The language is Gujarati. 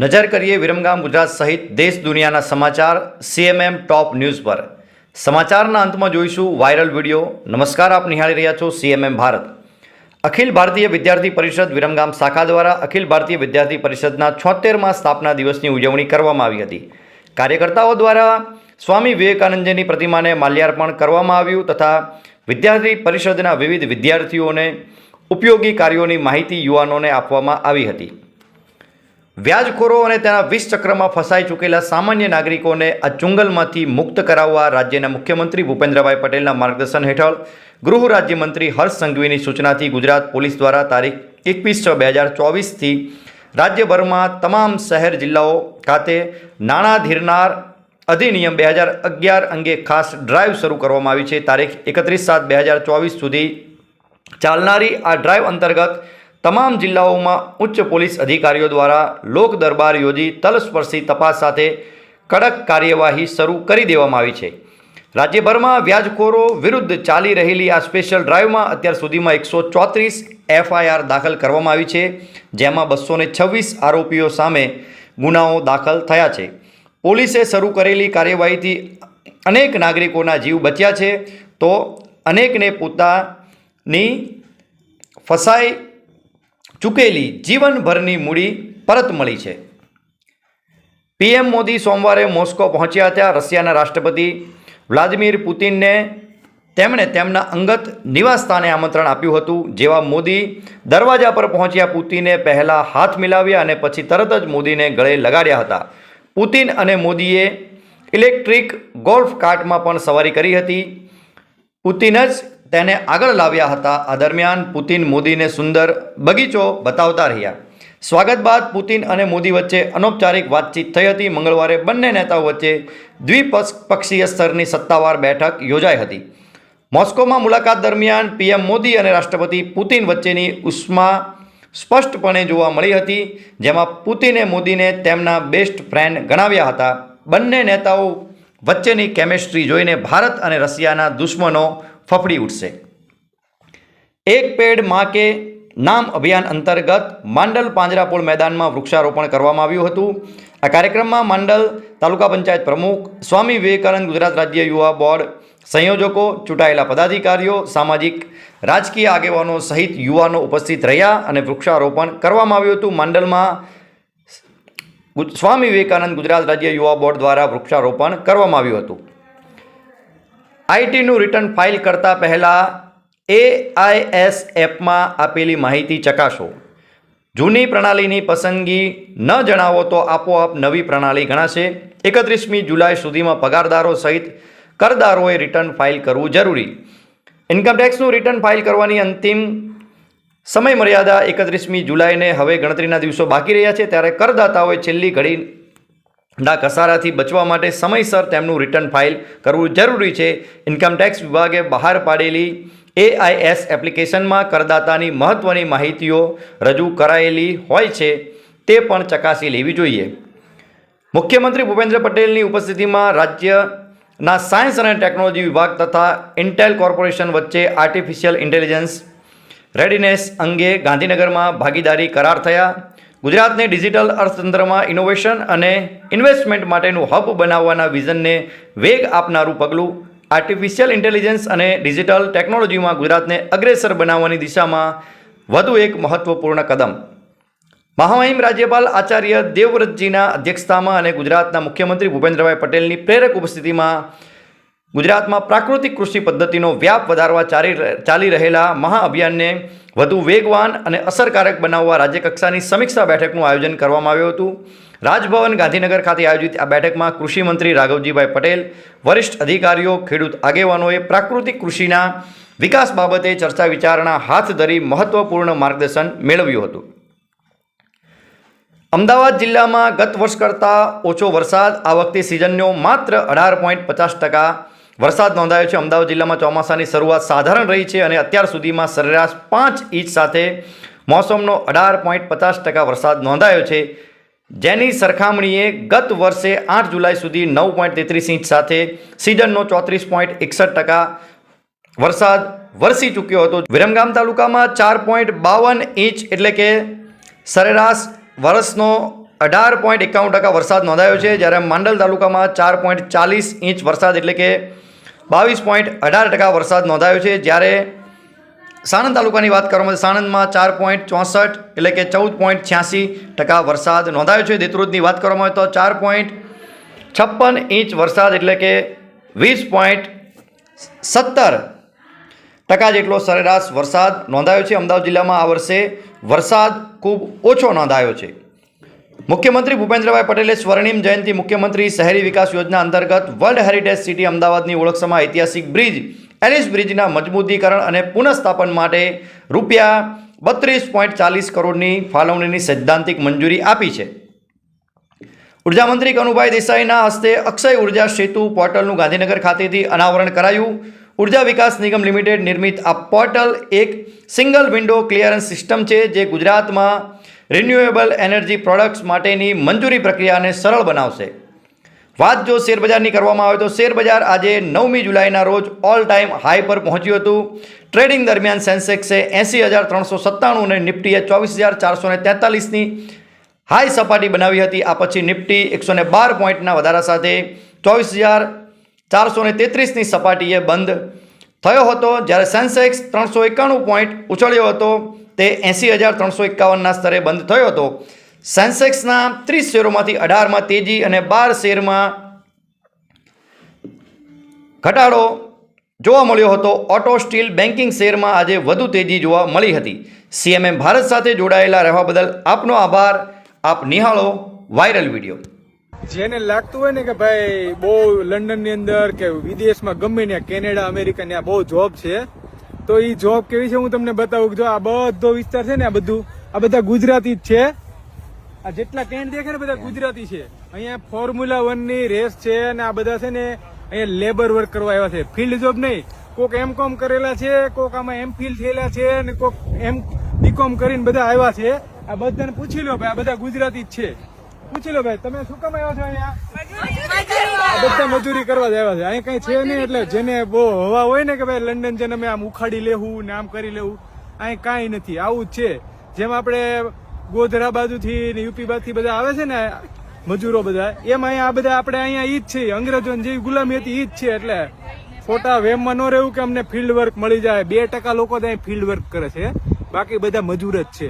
નજર કરીએ વિરમગામ ગુજરાત સહિત દેશ દુનિયાના સમાચાર સીએમએમ ટોપ ન્યૂઝ પર. સમાચારના અંતમાં જોઈશું વાયરલ વીડિયો. નમસ્કાર, આપ નિહાળી રહ્યા છો સીએમએમ ભારત. અખિલ ભારતીય વિદ્યાર્થી પરિષદ વિરમગામ શાખા દ્વારા અખિલ ભારતીય વિદ્યાર્થી પરિષદના છોતેરમાં સ્થાપના દિવસની ઉજવણી કરવામાં આવી હતી. કાર્યકર્તાઓ દ્વારા સ્વામી વિવેકાનંદજીની પ્રતિમાને માલ્યાર્પણ કરવામાં આવ્યું તથા વિદ્યાર્થી પરિષદના વિવિધ વિદ્યાર્થીઓને ઉપયોગી કાર્યોની માહિતી યુવાનોને આપવામાં આવી હતી. વ્યાજખોરો અને તેના વિષ ચક્રમાં ફસાઈ ચૂકેલા સામાન્ય નાગરિકોને આ ચુંગલમાંથી મુક્ત કરાવવા રાજ્યના મુખ્યમંત્રી ભૂપેન્દ્રભાઈ પટેલના માર્ગદર્શન હેઠળ ગૃહ રાજ્યમંત્રી હર્ષ સંઘવીની સૂચનાથી ગુજરાત પોલીસ દ્વારા તારીખ એકવીસ છ બે હજાર ચોવીસથી રાજ્યભરમાં તમામ શહેર જિલ્લાઓ ખાતે નાણાં ધીરનાર અધિનિયમ બે હજાર અગિયાર અંગે ખાસ ડ્રાઈવ શરૂ કરવામાં આવી છે. તારીખ એકત્રીસ સાત બે હજાર ચોવીસ સુધી ચાલનારી આ ડ્રાઈવ અંતર્ગત તમામ જિલ્લાઓમાં ઉચ્ચ પોલીસ અધિકારીઓ દ્વારા લોક દરબાર યોજી તલસ્પર્શી તપાસ સાથે કડક કાર્યવાહી શરૂ કરી દેવામાં આવી છે. રાજ્યભરમાં વ્યાજખોરો વિરુદ્ધ ચાલી રહેલી આ સ્પેશિયલ ડ્રાઈવમાં અત્યાર સુધીમાં એકસો ચોત્રીસ એફઆઈઆર દાખલ કરવામાં આવી છે, જેમાં બસો છવ્વીસ આરોપીઓ સામે ગુનાઓ દાખલ થયા છે. પોલીસે શરૂ કરેલી કાર્યવાહીથી અનેક નાગરિકોના જીવ બચ્યા છે, તો અનેકને પોતાની ફસાઈ ચૂકેલી જીવનભરની મૂડી પરત મળી છે. પીએમ મોદી સોમવારે મોસ્કો પહોંચ્યા હતા રશિયાના રાષ્ટ્રપતિ વ્લાદિમીર પુતિનને તેમણે તેમના અંગત નિવાસસ્થાને આમંત્રણ આપ્યું હતું, જેવા મોદી દરવાજા પર પહોંચ્યા પુતિને પહેલાં હાથ મિલાવ્યા અને પછી તરત જ મોદીને ગળે લગાડ્યા હતા. પુતિન અને મોદીએ ઇલેક્ટ્રિક ગોલ્ફ કાર્ટમાં પણ સવારી કરી હતી. પુતિન જ તેને આગળ લાવ્યા હતા. આ દરમિયાન પુતિન મોદીને સુંદર બગીચો બતાવતા રહ્યા. સ્વાગત બાદ પુતિન અને મોદી વચ્ચે અનૌપચારિક વાતચીત થઈ હતી. મંગળવારે બંને નેતાઓ વચ્ચે દ્વિપક્ષીય સ્તરની સત્તાવાર બેઠક યોજાઈ હતી. મોસ્કોમાં મુલાકાત દરમિયાન પીએમ મોદી અને રાષ્ટ્રપતિ પુતિન વચ્ચેની ઉષ્મા સ્પષ્ટપણે જોવા મળી હતી, જેમાં પુતિને મોદીને તેમના બેસ્ટ ફ્રેન્ડ ગણાવ્યા હતા. બંને નેતાઓ વચ્ચેની કેમેસ્ટ્રી જોઈને ભારત અને રશિયાના દુશ્મનો ફફડી ઉઠશે. એક પેડમાં કે નામ અભિયાન અંતર્ગત માંડલ પાંજરાપોળ મેદાનમાં વૃક્ષારોપણ કરવામાં આવ્યું હતું. આ કાર્યક્રમમાં માંડલ તાલુકા પંચાયત પ્રમુખ સ્વામી વિવેકાનંદ ગુજરાત રાજ્ય યુવા બોર્ડ સંયોજકો, ચૂંટાયેલા પદાધિકારીઓ, સામાજિક રાજકીય આગેવાનો સહિત યુવાનો ઉપસ્થિત રહ્યા અને વૃક્ષારોપણ કરવામાં આવ્યું હતું. માંડલમાં સ્વામી વિવેકાનંદ ગુજરાત રાજ્ય યુવા બોર્ડ દ્વારા વૃક્ષારોપણ કરવામાં આવ્યું હતું. આઈટીનું રિટર્ન ફાઇલ કરતા પહેલાં એઆઈએસ એપમાં આપેલી માહિતી ચકાસો. જૂની પ્રણાલીની પસંદગી ન જણાવો તો આપોઆપ નવી પ્રણાલી ગણાશે. એકત્રીસમી જુલાઈ સુધીમાં પગારદારો સહિત કરદારોએ રિટર્ન ફાઇલ કરવું જરૂરી. ઇન્કમટેક્સનું રિટર્ન ફાઇલ કરવાની અંતિમ સમયમર્યાદા એકત્રીસમી જુલાઈને હવે ગણતરીના દિવસો બાકી રહ્યા છે. ત્યારે કરદાતાઓએ છેલ્લી ઘડી ના ઘસારાથી બચવા માટે સમયસર તેમનું રિટર્ન ફાઇલ કરવું જરૂરી છે. ઇન્કમટેક્સ વિભાગે બહાર પાડેલી એઆઈએસ એપ્લિકેશનમાં કરદાતાની મહત્ત્વની માહિતીઓ રજૂ કરાયેલી હોય છે, તે પણ ચકાસી લેવી જોઈએ. મુખ્યમંત્રી ભૂપેન્દ્ર પટેલની ઉપસ્થિતિમાં રાજ્યના સાયન્સ અને ટેકનોલોજી વિભાગ તથા ઇન્ટેલ કોર્પોરેશન વચ્ચે આર્ટિફિશિયલ ઇન્ટેલિજન્સ રેડીનેસ અંગે ગાંધીનગરમાં ભાગીદારી કરાર થયા. ગુજરાતને ડિજિટલ અર્થતંત્રમાં ઇનોવેશન અને ઇન્વેસ્ટમેન્ટ માટેનું હબ બનાવવાના વિઝનને વેગ આપનારું પગલું આર્ટિફિશિયલ ઇન્ટેલિજન્સ અને ડિજિટલ ટેકનોલોજીમાં ગુજરાતને અગ્રેસર બનાવવાની દિશામાં વધુ એક મહત્વપૂર્ણ કદમ. મહામહિમ રાજ્યપાલ આચાર્ય દેવવ્રતજીના અધ્યક્ષતામાં અને ગુજરાતના મુખ્યમંત્રી ભૂપેન્દ્રભાઈ પટેલની પ્રેરક ઉપસ્થિતિમાં ગુજરાતમાં પ્રાકૃતિક કૃષિ પદ્ધતિનો વ્યાપ વધારવા ચાલી રહેલા મહાઅભિયાનને વધુ વેગવાન અને અસરકારક બનાવવા રાજ્યકક્ષાની સમીક્ષા બેઠકનું આયોજન કરવામાં આવ્યું હતું. રાજભવન ગાંધીનગર ખાતે આયોજિત આ બેઠકમાં કૃષિમંત્રી રાઘવજીભાઈ પટેલ, વરિષ્ઠ અધિકારીઓ, ખેડૂત આગેવાનોએ પ્રાકૃતિક કૃષિના વિકાસ બાબતે ચર્ચા વિચારણા હાથ ધરી મહત્વપૂર્ણ માર્ગદર્શન મેળવ્યું હતું. અમદાવાદ જિલ્લામાં ગત વર્ષ કરતાં ઓછો વરસાદ, આ વખતે સિઝનનો માત્ર અઢાર પોઈન્ટ પચાસ ટકા વરસાદ નોંધાયો છે. અમદાવાદ જિલ્લામાં ચોમાસાની શરૂઆત સાધારણ રહી છે અને અત્યાર સુધીમાં સરેરાશ પાંચ ઇંચ સાથે મોસમનો અઢાર પોઈન્ટ પચાસ ટકા વરસાદ નોંધાયો છે. જેની સરખામણીએ ગત વર્ષે આઠ જુલાઈ સુધી નવ પોઈન્ટ તેત્રીસ ઇંચ સાથે સિઝનનો ચોત્રીસ પોઈન્ટ એકસઠ ટકા વરસાદ વરસી ચૂક્યો હતો. વિરમગામ તાલુકામાં ચાર પોઈન્ટ બાવન ઇંચ એટલે કે સરેરાશ વર્ષનો અઢાર પોઈન્ટ એકાવન ટકા વરસાદ નોંધાયો છે. જ્યારે માંડલ તાલુકામાં ચાર પોઈન્ટ ચાલીસ ઇંચ વરસાદ એટલે કે બાવીસ પોઈન્ટ અઢાર ટકા વરસાદ નોંધાયો છે. જ્યારે સાણંદ તાલુકાની વાત કરવામાં સાણંદમાં ચાર પોઈન્ટ ચોસઠ એટલે કે ચૌદ પોઈન્ટ છ્યાસી ટકા વરસાદ નોંધાયો છે. દેત્રોદની વાત કરવામાં આવે તો ચાર પોઈન્ટ છપ્પન ઇંચ વરસાદ એટલે કે વીસ પોઈન્ટ સત્તર ટકા જેટલો સરેરાશ વરસાદ નોંધાયો છે. અમદાવાદ જિલ્લામાં આ વર્ષે વરસાદ ખૂબ ઓછો નોંધાયો છે. મુખ્યમંત્રી ભૂપેન્દ્રભાઈ પટેલે સ્વર્ણિમ જયંતિ મુખ્યમંત્રી શહેરી વિકાસ યોજના અંતર્ગત વર્લ્ડ હેરિટેજ સિટી અમદાવાદની ઓળખસમાં ઐતિહાસિક બ્રિજ, એલિસ બ્રિજના મજબૂતીકરણ અને પુનઃસ્થાપન માટે રૂપિયા બત્રીસ પોઈન્ટ ચાલીસ કરોડની ફાળવણીની સૈદ્ધાંતિક મંજૂરી આપી છે. ઉર્જામંત્રી કનુભાઈ દેસાઈના હસ્તે અક્ષય ઊર્જા સેતુ પોર્ટલનું ગાંધીનગર ખાતેથી અનાવરણ કરાયું. ઊર્જા વિકાસ નિગમ લિમિટેડ નિર્મિત આ પોર્ટલ એક સિંગલ વિન્ડો ક્લિયરન્સ સિસ્ટમ છે, જે ગુજરાતમાં રિન્યુએબલ એનર્જી પ્રોડક્ટ્સ માટેની મંજૂરી પ્રક્રિયાને સરળ બનાવશે. વાત જો શેરબજારની કરવામાં આવે તો શેરબજાર આજે નવમી જુલાઈના રોજ ઓલ ટાઈમ હાઈ પર પહોંચ્યું હતું. ટ્રેડિંગ દરમિયાન સેન્સેક્સે એંસી હજાર ત્રણસો સત્તાણું અને નિફ્ટીએ ચોવીસ હજાર ચારસો ને તેતાલીસની હાઈ સપાટી બનાવી હતી. આ પછી નિફ્ટી એકસો ને બાર પોઈન્ટના વધારા સાથે ચોવીસ હજાર ચારસો ને તેત્રીસની સપાટીએ બંધ થયો હતો. જ્યારે સેન્સેક્સ ત્રણસો એકાણું પોઈન્ટ ઉછળ્યો હતો. તે એંસી હજાર ત્રણસો એકાવનના સ્તરે બંધ થયો હતો. સેન્સેક્સના ત્રીસ શેરોમાંથી અઢારમાં તેજી અને બાર શેરમાં ઘટાડો જોવા મળ્યો હતો. ઓટો સ્ટીલ બેન્કિંગ શેરમાં આજે વધુ તેજી જોવા મળી હતી. સીએમએમ ભારત સાથે જોડાયેલા રહેવા બદલ આપનો આભાર. આપ નિહાળો વાયરલ વીડિયો. જેને લાગતું હોય ને કે ભાઈ બહુ લંડનની અંદર કે વિદેશમાં ગમે ત્યાં કેનેડા, અમેરિકા, ત્યાં બહુ જોબ છે. તો એ જોબ કેવી છે હું તમને બતાવું જો આ બધો વિસ્તાર છે ને આ બધું, આ બધા ગુજરાતી જ છે. આ જેટલા ટેન્ટ દેખે ને બધા ગુજરાતી છે. અહીંયા ફોર્મ્યુલા વનની રેસ છે અને આ બધા છે ને અહીંયા લેબર વર્ક કરવા આવ્યા છે. ફિલ્ડ જોબ નહીં. કોક એમ કોમ કરેલા છે, કોક આમાં એમ ફિલ થયેલા છે અને કોક એમ બીકોમ કરીને બધા આવ્યા છે. આ બધાને પૂછી લો ભાઈ, આ બધા ગુજરાતી જ છે. પૂછી લો ભાઈ તમે શું કામ આવ્યા છો અહીંયા? બધા મજૂરી કરવા જ આવ્યા છે. અહીં કઈ છે નહીં એટલે જેને બહુ હવા હોય ને કે ભાઈ લંડન જઈને અમે આમ ઉખાડી લેવું ને આમ કરી લેવું અહીં કાંઈ નથી. આવું જ છે. જેમ આપણે ગોધરા બાજુથી ને યુપી બાજુથી બધા આવે છે ને મજૂરો બધા એમ અહીંયા આ બધા આપણે અહીંયા ઈ જ છે અંગ્રેજોની જેવી ગુલામી હતી ઈ જ છે એટલે ખોટા વેમમાં ન રહેવું કે અમને ફિલ્ડ વર્ક મળી જાય. બે ટકા લોકો ત્યાં અહીં ફિલ્ડ વર્ક કરે છે. બાકી બધા મજૂર જ છે.